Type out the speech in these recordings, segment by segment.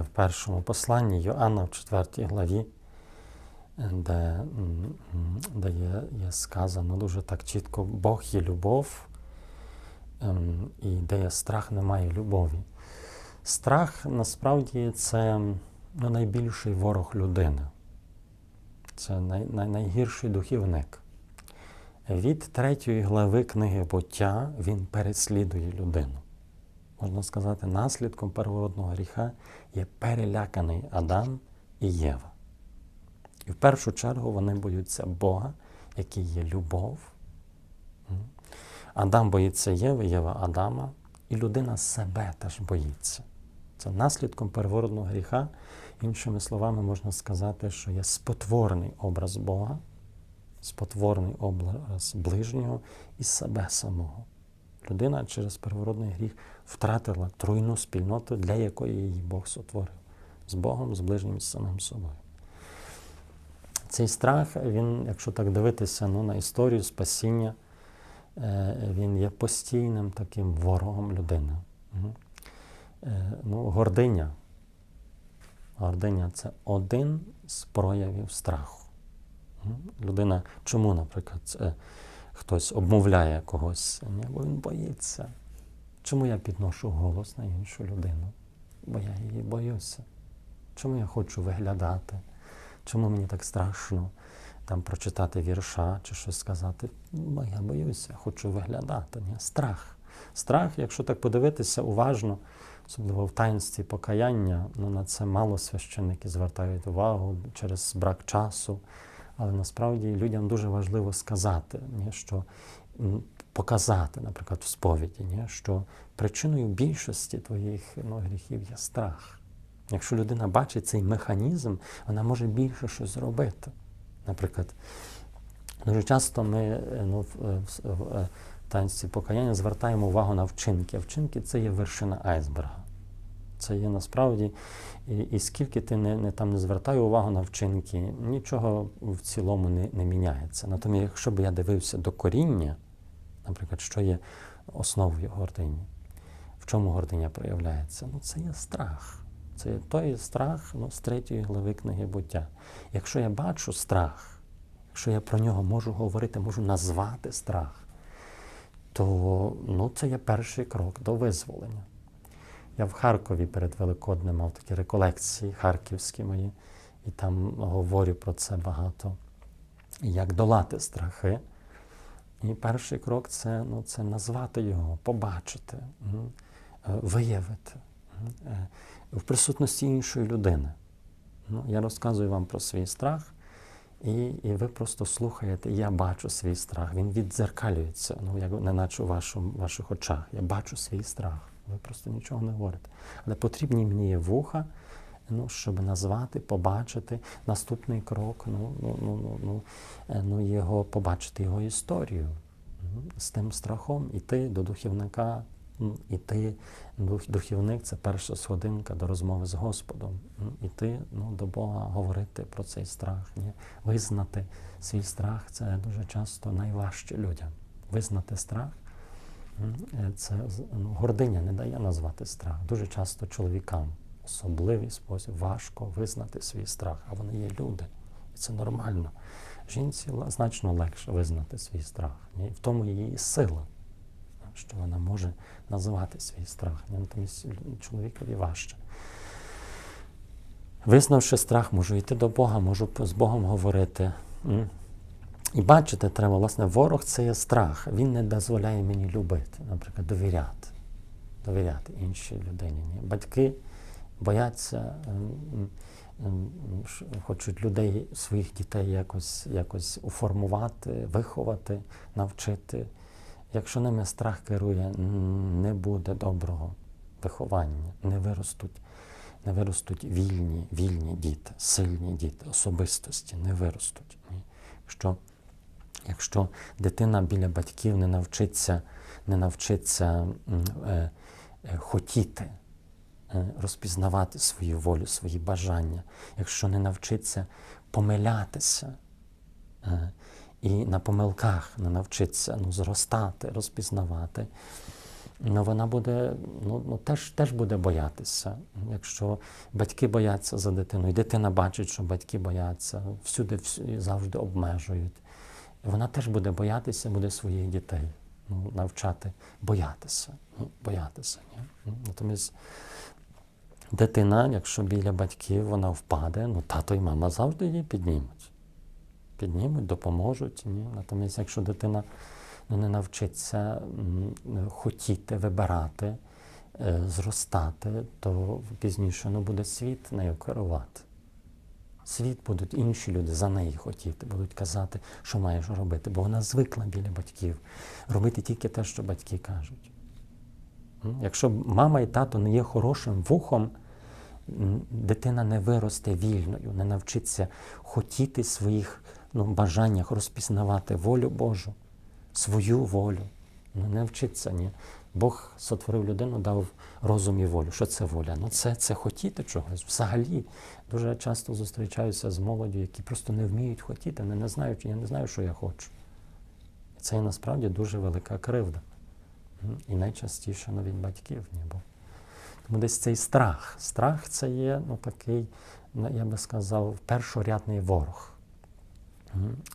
В першому посланні Йоанна в 4 главі, де, де є, є сказано дуже так чітко, Бог є любов, ем, і де є страх, немає любові. Страх насправді це ну, найбільший ворог людини. Це най, най, найгірший духівник. Від третьої глави книги буття він переслідує людину. Можна сказати, наслідком первородного гріха є переляканий Адам і Єва. І в першу чергу вони боються Бога, який є любов. Адам боїться Єви, Єва Адама, і людина себе теж боїться. Це наслідком первородного гріха. Іншими словами, можна сказати, що є спотворений образ Бога, спотворений образ ближнього і себе самого. Людина через первородний гріх втратила тройну спільноту, для якої її Бог сотворив з Богом, з ближнім з самим собою. Цей страх, він, якщо так дивитися ну, на історію спасіння, е, він є постійним таким ворогом людини. Е, Ну, гординя. Гординя це один з проявів страху. Людина, чому, наприклад, хтось обмовляє когось, бо він боїться. Чому я підношу голос на іншу людину? Бо я її боюся. Чому я хочу виглядати? Чому мені так страшно там прочитати вірша чи щось сказати? Бо я боюся, хочу виглядати. Ні? Страх. Страх, якщо так подивитися уважно, особливо в таїнстві покаяння, ну, на це мало священники звертають увагу через брак часу. Але насправді людям дуже важливо сказати, ні, що показати, наприклад, в сповіді, ні, що причиною більшості твоїх ну, гріхів є страх. Якщо людина бачить цей механізм, вона може більше щось зробити. Наприклад, дуже часто ми е, ну, в, е, в, в е, танці покаяння звертаємо увагу на вчинки. А вчинки це є вершина айсберга. Це є насправді, і, і скільки ти не, не там не звертаю увагу на вчинки, нічого в цілому не, не міняється. Натомість, якщо б я дивився до коріння, наприклад, що є основою гордині, в чому гординя проявляється? Ну, це є страх. Це є той страх ну, з третьої глави книги буття. Якщо я бачу страх, якщо я про нього можу говорити, можу назвати страх, то ну, це є перший крок до визволення. Я в Харкові перед Великоднем мав такі реколекції харківські мої, і там говорю про це багато. Як долати страхи. І перший крок це, ну, це назвати його, побачити, е, виявити е, в присутності іншої людини. Ну, я розказую вам про свій страх, і, і ви просто слухаєте, я бачу свій страх. Він віддзеркалюється, ну, як неначе у вашому, ваших очах. Я бачу свій страх. Ви просто нічого не говорите. Але потрібні мені вуха, ну, щоб назвати, побачити наступний крок, ну, ну, ну, ну, ну, е, ну, його, побачити його історію. З тим страхом іти до духівника, м, іти, духівник це перша сходинка до розмови з Господом. Іти ну, до Бога, говорити про цей страх, ні? визнати свій страх це дуже часто найважче людям. Визнати страх. Е, Це ну, гординя не дає назвати страх. Дуже часто чоловікам особливий спосіб важко визнати свій страх, а вони є люди. І це нормально. Жінці значно легше визнати свій страх. І в тому її сила, що вона може називати свій страх. Натомість чоловікові важче. Визнавши страх, можу йти до Бога, можу з Богом говорити. І бачити треба, власне, ворог це є страх. Він не дозволяє мені любити, наприклад, довіряти. Довіряти іншій людині. Ні? Батьки бояться, ем, ем, хочуть людей, своїх дітей якось, якось уформувати, виховати, навчити. Якщо ними страх керує, не буде доброго виховання, не виростуть, не виростуть вільні, вільні діти, сильні діти, особистості, не виростуть. Якщо Якщо дитина біля батьків не навчиться, не навчиться е, е, хотіти, е, розпізнавати свою волю, свої бажання, якщо не навчиться помилятися е, і на помилках не навчиться ну, зростати, розпізнавати, ну, вона буде, ну, ну теж, теж буде боятися. Якщо батьки бояться за дитину, і дитина бачить, що батьки бояться, всюди всю- завжди обмежують. Вона теж буде боятися, буде своїх дітей ну, навчати боятися. Ну, боятися. Ні? Ну, Натомість дитина, якщо біля батьків вона впаде, ну тато і мама завжди її піднімуть. Піднімуть, допоможуть. Ні? Натомість, якщо дитина ну, не навчиться хотіти, вибирати, е, зростати, то пізніше ну, буде світ нею керувати. Світ будуть інші люди за неї хотіти, будуть казати, що маєш робити, бо вона звикла біля батьків робити тільки те, що батьки кажуть. Якщо мама і тато не є хорошим вухом, дитина не виросте вільною, не навчиться хотіти своїх ну, бажаннях розпізнавати волю Божу, свою волю. Ну, не вчиться, ні. Бог сотворив людину, дав розум і волю. Що це воля? Ну це, це хотіти чогось. Взагалі дуже часто зустрічаюся з молоддю, які просто не вміють хотіти, вони не знають, я не знаю, що я хочу. Це є насправді дуже велика кривда. І найчастіше навіть батьків ні. Бо тому десь цей страх. Страх це є ну, такий, ну, я би сказав, першорядний ворог.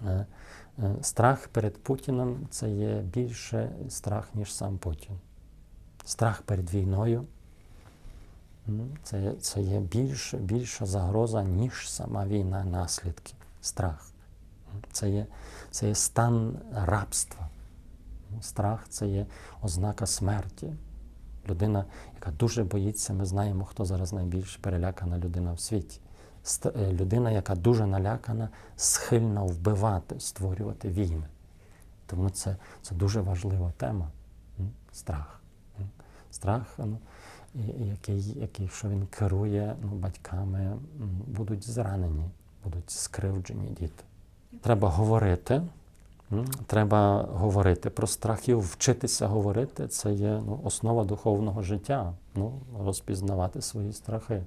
Е, е, Страх перед Путіним це є більше страх, ніж сам Путін. Страх перед війною це, це є більше, більша загроза, ніж сама війна, наслідки. Страх. Це є, це є стан рабства. Страх це є ознака смерті. Людина, яка дуже боїться, ми знаємо, хто зараз найбільш перелякана людина в світі. Е, Людина, яка дуже налякана, схильна вбивати, створювати війни. Тому це, це дуже важлива тема. Страх. Страх, ну, і- і який, який, що він керує ну, батьками, будуть зранені, будуть скривджені діти. Треба говорити. Треба говорити про страх і вчитися говорити. Це є ну, основа духовного життя. Ну, розпізнавати свої страхи.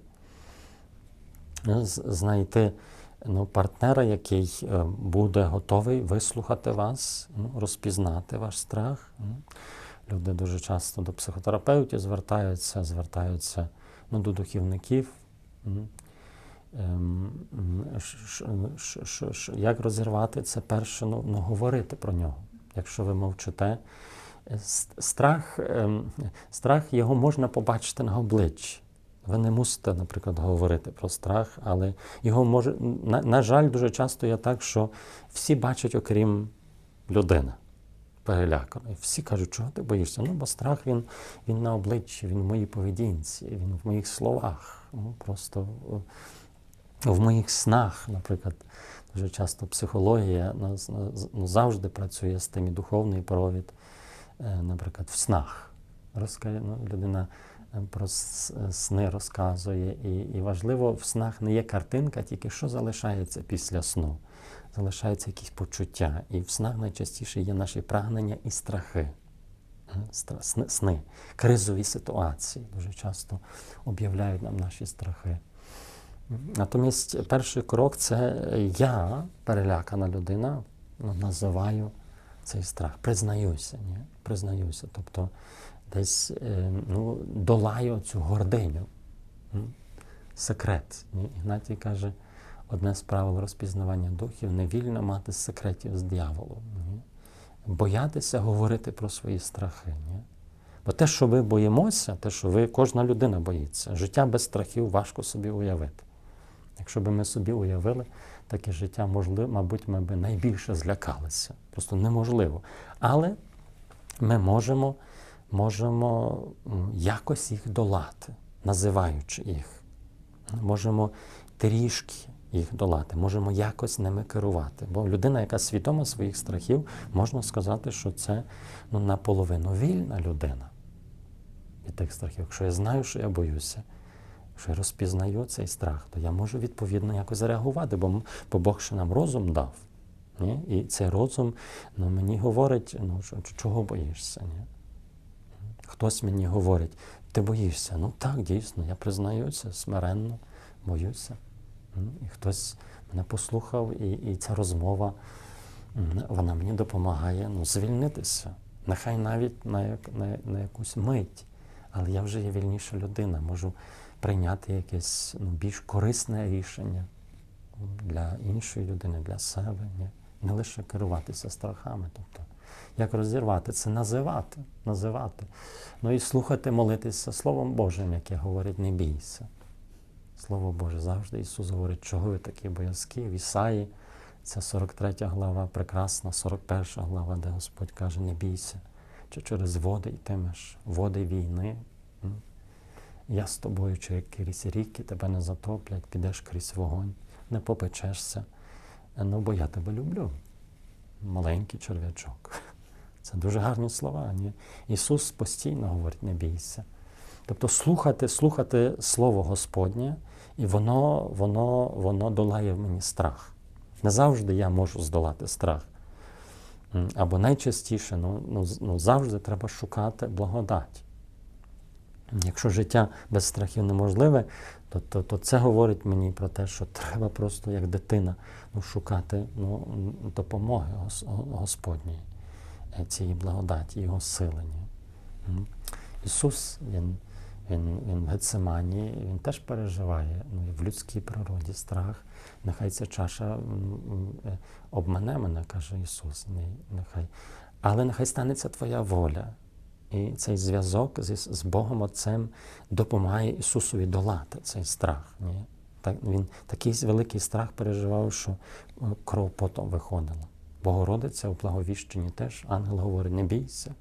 Знайти ну, партнера, який е, буде готовий вислухати вас, ну, розпізнати ваш страх. Люди дуже часто до психотерапевтів звертаються, звертаються ну, до духівників. М. Ем, Як розірвати це перше, ну, ну, говорити про нього. Якщо ви мовчите, Е, страх, ем, страх його можна побачити на обличчі. Ви не мусите, наприклад, говорити про страх, але його може. На, на жаль, дуже часто є так, що всі бачать, окрім людини переляканої. Всі кажуть, чого ти боїшся? Ну, бо страх він, він на обличчі, він в моїй поведінці, він в моїх словах. Ну, просто в, моїх снах, наприклад. Дуже часто психологія ну, завжди працює з тим і духовний провід, е, наприклад, в снах. Розкаже, ну, людина про сни розказує, і, і важливо, в снах не є картинка, тільки що залишається після сну. Залишаються якісь почуття. І в снах найчастіше є наші прагнення і страхи. Стра- сни- кризові ситуації дуже часто об'являють нам наші страхи. Натомість перший крок це я, перелякана людина, називаю цей страх. Признаюся, ні? признаюся. Тобто десь е, ну, долаю цю гординю. Секрет. Ігнатій каже, одне з правил розпізнавання духів не вільно мати секретів з дияволом. Боятися говорити про свої страхи. Ні? Бо те, що ви боїмося, те, що ви, кожна людина боїться, життя без страхів важко собі уявити. Якщо б ми собі уявили таке життя, можливо, мабуть, ми б найбільше злякалися. Просто неможливо. Але ми можемо, можемо якось їх долати, називаючи їх. Можемо трішки їх долати, можемо якось ними керувати. Бо людина, яка свідома своїх страхів, можна сказати, що це ну, наполовину вільна людина від тих страхів. Якщо я знаю, що я боюся, що я розпізнаю цей страх, то я можу відповідно якось реагувати, бо, бо Бог ще нам розум дав. Ні? І цей розум ну, мені говорить, ну, чого боїшся. Ні? Хтось мені говорить, ти боїшся. Ну так, дійсно, я признаю це смиренно, боюся. І хтось мене послухав, і, і ця розмова вона мені допомагає ну, звільнитися. Нехай навіть на, як, на, на якусь мить, але я вже є вільніша людина, можу прийняти якесь ну, більш корисне рішення для іншої людини, для себе. Не лише керуватися страхами. Тобто, як розірвати? Це називати, називати. Ну і слухати, молитися Словом Божим, яке говорить, не бійся. Слово Боже, завжди Ісус говорить, чого ви такі боязкі. В Ісаї, це 43 глава, прекрасна, 41 глава, де Господь каже, не бійся, чи через води йтимеш, води війни. Я з тобою, чи крізь ріки тебе не затоплять, підеш крізь вогонь, не попечешся. Е, Ну, бо я тебе люблю. Маленький черв'ячок. Це дуже гарні слова. Ні? Ісус постійно говорить, не бійся. Тобто слухати, слухати Слово Господнє, і воно, воно, воно долає в мені страх. Не завжди я можу здолати страх. Або найчастіше, ну, ну, ну, завжди треба шукати благодать. Якщо життя без страхів неможливе, то, то, то це говорить мені про те, що треба просто як дитина ну, шукати ну, допомоги Господньої, цієї благодаті, Його силення. Ісус, Він, він, він в Гецемані, Він теж переживає ну, в людській природі страх. Нехай ця чаша е, обмане мене, каже Ісус. Нехай. Але нехай станеться Твоя воля. І цей зв'язок з, з Богом Отцем допомагає Ісусові долати цей страх. Ні? Так, він такий великий страх переживав, що е, кров потом виходила. Богородиця у благовіщенні теж ангел говорить: не бійся,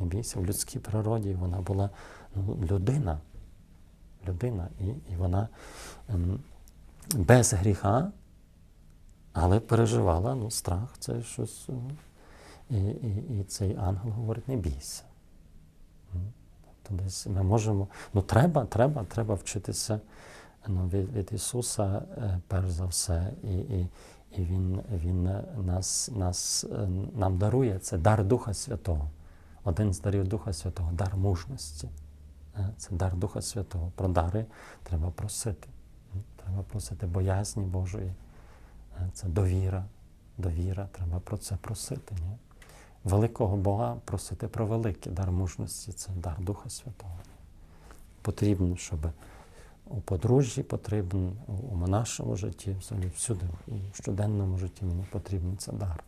не бійся в людській природі. Вона була ну, людина, людина, і, і вона ем, без гріха, але переживала ну, страх. Це щось. е, і, і, і цей ангел говорить, не бійся. Тобто десь ми можемо, ну треба, треба, треба вчитися ну, від, від Ісуса, е, перш за все, і, і, і Він, він е, нас, нас, е, нам дарує це дар Духа Святого. Один з дарів Духа Святого дар мужності. Е, Це дар Духа Святого. Про дари треба просити. Треба просити боязні Божої. Е, Це довіра. Довіра, треба про це просити. Ні? Великого Бога просити про великий дар мужності це дар Духа Святого. Потрібно, щоб у подружжі потрібен, у- нашому житті, всюди, у щоденному житті мені потрібен це дар.